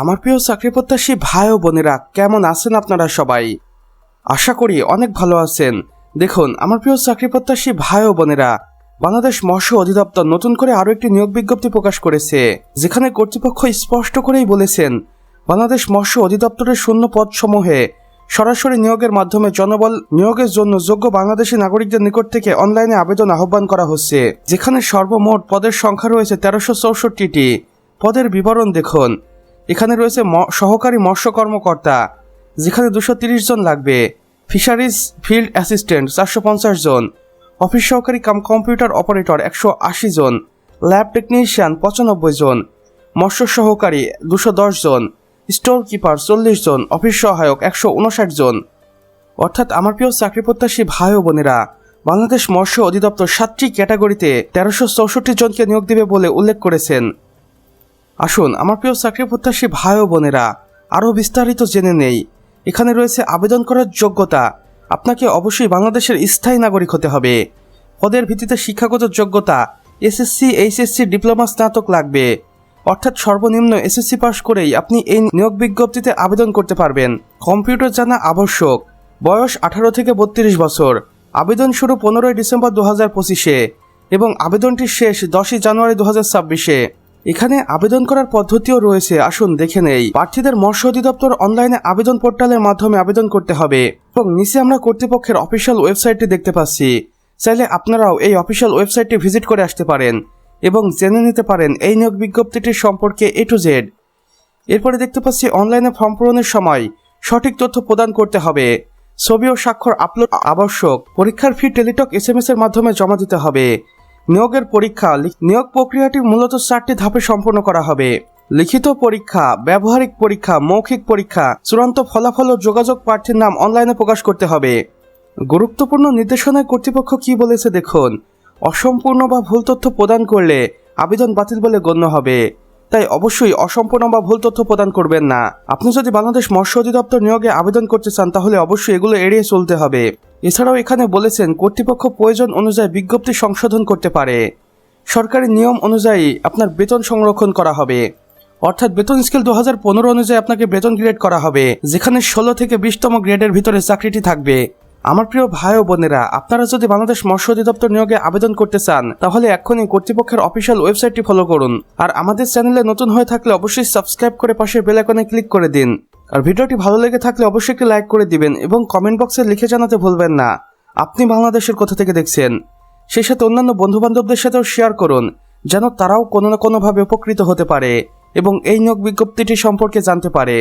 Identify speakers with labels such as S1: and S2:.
S1: আমার প্রিয় চাকরি প্রত্যাশী ভাই ও বোনেরা, কেমন আছেন আপনারা সবাই? আশা করি অনেক ভালো আছেন। দেখুন, আমার প্রিয় চাকরি প্রত্যাশী ভাই ও বোনেরা, বাংলাদেশ মৎস্য অধিদপ্তর নতুন করে আরও একটি নিয়োগ বিজ্ঞপ্তি প্রকাশ করেছে, যেখানে কর্তৃপক্ষ স্পষ্ট করেই বলেছেন, বাংলাদেশ মৎস্য অধিদপ্তরের শূন্য পদসমূহে সরাসরি নিয়োগের মাধ্যমে জনবল নিয়োগের জন্য যোগ্য বাংলাদেশি নাগরিকদের নিকট থেকে অনলাইনে আবেদন আহ্বান করা হচ্ছে, যেখানে সর্বমোট পদের সংখ্যা রয়েছে তেরোশো চৌষট্টিটি। পদের বিবরণ দেখুন এখানে রয়েছে সহকারী মৎস্য কর্মকর্তা, যেখানে দুশো জন লাগবে। ফিশারিজ ফিল্ড অ্যাসিস্ট্যান্ট চারশো পঞ্চাশ জন। অফিস সহকারী কাম, কম্পিউটার অপারেটর একশো আশি জন। ল্যাব টেকনিশিয়ান পঁচানব্বই জন। মৎস্য সহকারী দুশো দশ জন। স্টোর কিপার চল্লিশ জন। অফিস সহায়ক একশো উনষাট জন। অর্থাৎ আমার প্রিয় চাকরি প্রত্যাশী ভাই ও বোনেরা, বাংলাদেশ মৎস্য অধিদপ্তর সাতটি ক্যাটাগরিতে তেরোশো চৌষট্টি জনকে নিয়োগ দেবে বলে উল্লেখ করেছেন। আসুন, আমার প্রিয় চাকরি প্রত্যাশী ভাই ও বোনেরা, আরও বিস্তারিত জেনে নেই। এখানে রয়েছে আবেদন করার যোগ্যতা। আপনাকে অবশ্যই বাংলাদেশের স্থায়ী নাগরিক হতে হবে। পদের ভিত্তিতে শিক্ষাগত যোগ্যতা, এসএসসি, এইচএসসি ডিপ্লোমা স্নাতক লাগবে। অর্থাৎ সর্বনিম্ন এসএসসি পাশ করেই আপনি এই নিয়োগ বিজ্ঞপ্তিতে আবেদন করতে পারবেন। কম্পিউটার জানা আবশ্যক। বয়স আঠারো থেকে বত্রিশ বছর। আবেদন শুরু পনেরোই ডিসেম্বর দু হাজার পঁচিশে এবং আবেদনটি শেষ দশই জানুয়ারি দু হাজার ছাব্বিশে। এখানে আবেদন করার পদ্ধতিও রয়েছে। আসুন দেখে নেই। প্রার্থীদের মৎস্য অধিদপ্তর অনলাইনে আবেদন পোর্টালের মাধ্যমে আবেদন করতে হবে এবং নিচে আমরা কর্তৃপক্ষের অফিসিয়াল ওয়েবসাইটটি দেখতে পাচ্ছি। চাইলে আপনারাও এই অফিসিয়াল ওয়েবসাইটটি ভিজিট করে আসতে পারেন এবং জেনে নিতে পারেন এই নিয়োগ বিজ্ঞপ্তিটির সম্পর্কে এ টু জেড এরপরে দেখতে পাচ্ছি অনলাইনে ফর্ম পূরণের সময় সঠিক তথ্য প্রদান করতে হবে। ছবি ও স্বাক্ষর আপলোড আবশ্যক। পরীক্ষার ফি টেলিটক এস এম এর মাধ্যমে জমা দিতে হবে। নিয়োগের পরীক্ষা নিয়োগ প্রক্রিয়াটি মূলত চারটি ধাপে সম্পন্ন করা হবে। লিখিত পরীক্ষা, ব্যবহারিক পরীক্ষা, মৌখিক পরীক্ষা, চূড়ান্ত ফলাফল ও যোগাযোগ প্রার্থীর নাম অনলাইনে প্রকাশ করতে হবে। গুরুত্বপূর্ণ নির্দেশনায় কর্তৃপক্ষ কি বলেছে দেখুন। অসম্পূর্ণ বা ভুল তথ্য প্রদান করলে আবেদন বাতিল বলে গণ্য হবে। তাই অবশ্যই অসম্পূর্ণ বা ভুল তথ্য প্রদান করবেন না। আপনি যদি বাংলাদেশ মৎস্য অধিদপ্তর নিয়োগে আবেদন করতে চান, তাহলে অবশ্যই এগুলো এড়িয়ে চলতে হবে। এছাড়াও এখানে বলেছেন, কর্তৃপক্ষ প্রয়োজন অনুযায়ী বিজ্ঞপ্তি সংশোধন করতে পারে। সরকারি নিয়ম অনুযায়ী আপনার বেতন সংরক্ষণ করা হবে। অর্থাৎ বেতন স্কেল দু হাজার পনেরো অনুযায়ী আপনাকে বেতন গ্রেড করা হবে, যেখানে ষোলো থেকে বিশতম গ্রেডের ভিতরে চাকরিটি থাকবে। আমার প্রিয় ভাই ও বোনেরা, আপনারা যদি বাংলাদেশ মৎস্য অধিদপ্তর নিয়োগে আবেদন করতে চান, তাহলে এক্ষুনি কর্তৃপক্ষের অফিসিয়াল ওয়েবসাইটটি ফলো করুন। আর আমাদের চ্যানেলে নতুন হয়ে থাকলে অবশ্যই সাবস্ক্রাইব করে পাশের বেল আইকনে ক্লিক করে দিন। আর ভিডিওটি ভালো লেগে থাকলে অবশ্যই একটি লাইক করে দিবেন এবং কমেন্ট বক্সে লিখে জানাতে ভুলবেন না। আপনি বাংলাদেশের কোথা থেকে দেখছেন? সেই সাথে অন্যান্য বন্ধু বান্ধবদের সাথেও শেয়ার করুন, যেন তারাও কোনো না কোনোভাবে উপকৃত হতে পারে এবং এই নিয়োগ বিজ্ঞপ্তিটি সম্পর্কে জানতে পারে।